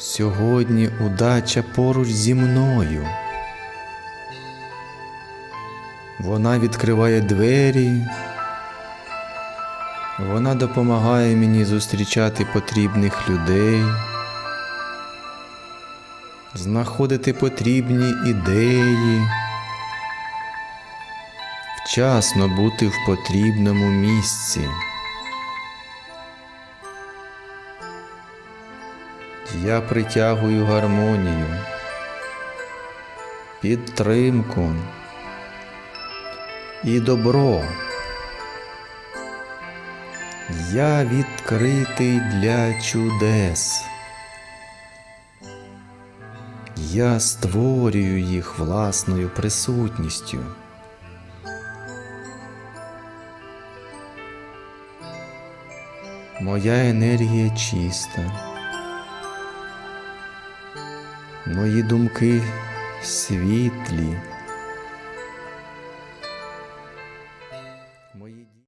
Сьогодні удача поруч зі мною. Вона відкриває двері. Вона допомагає мені зустрічати потрібних людей, знаходити потрібні ідеї, вчасно бути в потрібному місці. Я притягую гармонію, підтримку і добро. Я відкритий для чудес. Я створюю їх власною присутністю. Моя енергія чиста. Мої думки світлі.